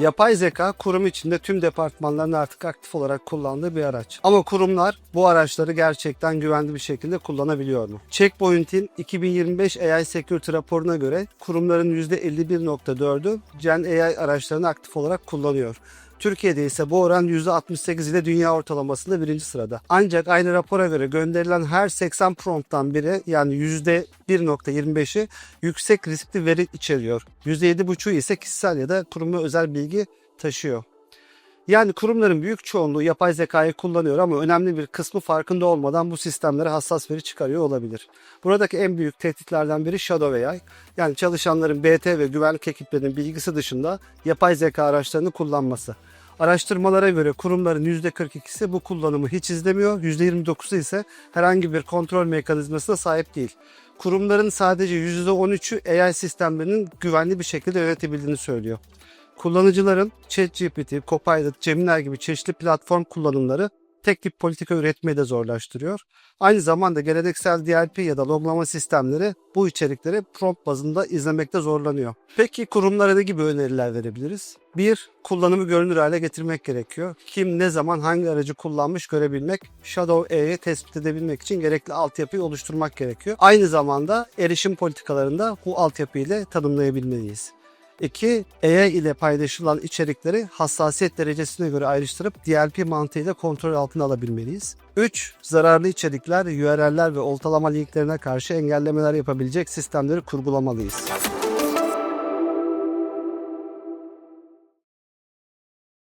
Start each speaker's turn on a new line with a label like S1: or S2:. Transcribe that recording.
S1: Yapay zeka kurum içinde tüm departmanların artık aktif olarak kullandığı bir araç. Ama kurumlar bu araçları gerçekten güvenli bir şekilde kullanabiliyor mu? Checkpoint'in 2025 AI Security raporuna göre kurumların %51.4'ü Gen AI araçlarını aktif olarak kullanıyor. Türkiye'de ise bu oran %68 ile dünya ortalamasında birinci sırada. Ancak aynı rapora göre gönderilen her 80 prompttan biri yani %1.25'i yüksek riskli veri içeriyor. %7.5'u ise kişisel ya da kuruma özel bilgi taşıyor. Yani kurumların büyük çoğunluğu yapay zekayı kullanıyor ama önemli bir kısmı farkında olmadan bu sistemlere hassas veri çıkarıyor olabilir. Buradaki en büyük tehditlerden biri Shadow AI. Yani çalışanların BT ve güvenlik ekiplerinin bilgisi dışında yapay zeka araçlarını kullanması. Araştırmalara göre kurumların %42'si bu kullanımı hiç izlemiyor, %29'u ise herhangi bir kontrol mekanizmasına sahip değil. Kurumların sadece %13'ü AI sistemlerinin güvenli bir şekilde yönetebildiğini söylüyor. Kullanıcıların ChatGPT, Copilot, Gemini gibi çeşitli platform kullanımları tek tip politika üretmeyi de zorlaştırıyor. Aynı zamanda geleneksel DLP ya da loglama sistemleri bu içerikleri prompt bazında izlemekte zorlanıyor. Peki kurumlara ne gibi öneriler verebiliriz? Bir, kullanımı görünür hale getirmek gerekiyor. Kim ne zaman hangi aracı kullanmış görebilmek, Shadow A'yı tespit edebilmek için gerekli altyapıyı oluşturmak gerekiyor. Aynı zamanda erişim politikalarında bu altyapıyı ile tanımlayabilmeliyiz. 2. AI ile paylaşılan içerikleri hassasiyet derecesine göre ayrıştırıp DLP mantığıyla kontrol altına alabilmeliyiz. 3. Zararlı içerikler, URL'ler ve oltalama linklerine karşı engellemeler yapabilecek sistemleri kurgulamalıyız.